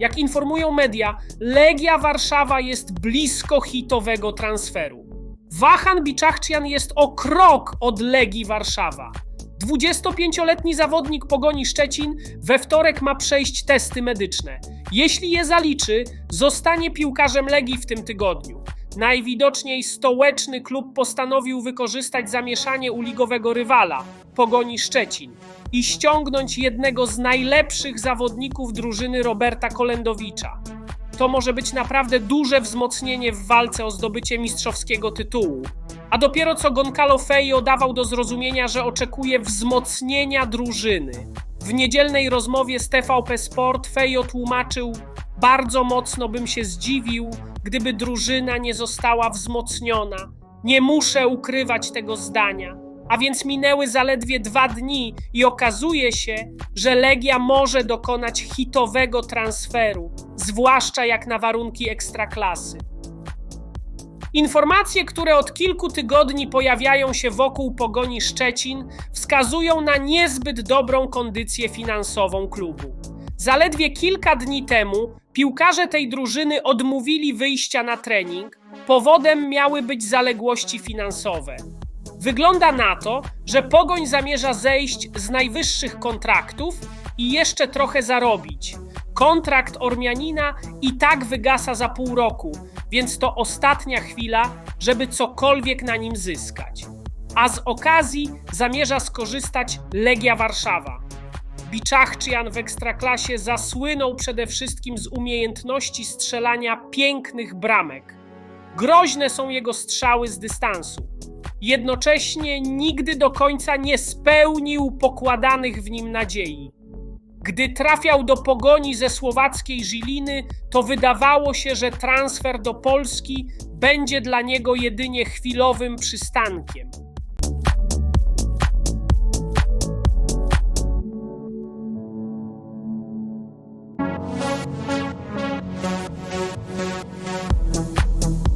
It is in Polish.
Jak informują media, Legia Warszawa jest blisko hitowego transferu. Wahan Biczachcian jest o krok od Legii Warszawa. 25-letni zawodnik Pogoni Szczecin we wtorek ma przejść testy medyczne. Jeśli je zaliczy, zostanie piłkarzem Legii w tym tygodniu. Najwidoczniej stołeczny klub postanowił wykorzystać zamieszanie u ligowego rywala, Pogoni Szczecin, i ściągnąć jednego z najlepszych zawodników drużyny Roberta Kolendowicza. To może być naprawdę duże wzmocnienie w walce o zdobycie mistrzowskiego tytułu. A dopiero co Goncalo Feio dawał do zrozumienia, że oczekuje wzmocnienia drużyny. W niedzielnej rozmowie z TVP Sport Fejo tłumaczył: Bardzo mocno bym się zdziwił, gdyby drużyna nie została wzmocniona. Nie muszę ukrywać tego zdania. A więc minęły zaledwie dwa dni i okazuje się, że Legia może dokonać hitowego transferu, zwłaszcza jak na warunki ekstraklasy. Informacje, które od kilku tygodni pojawiają się wokół pogoni Szczecin, wskazują na niezbyt dobrą kondycję finansową klubu. Zaledwie kilka dni temu piłkarze tej drużyny odmówili wyjścia na trening. Powodem miały być zaległości finansowe. Wygląda na to, że Pogoń zamierza zejść z najwyższych kontraktów i jeszcze trochę zarobić. Kontrakt Ormianina i tak wygasa za pół roku, więc to ostatnia chwila, żeby cokolwiek na nim zyskać. A z okazji zamierza skorzystać Legia Warszawa. Biczachczyjan w ekstraklasie zasłynął przede wszystkim z umiejętności strzelania pięknych bramek. Groźne są jego strzały z dystansu. Jednocześnie nigdy do końca nie spełnił pokładanych w nim nadziei. Gdy trafiał do pogoni ze słowackiej Żiliny, to wydawało się, że transfer do Polski będzie dla niego jedynie chwilowym przystankiem.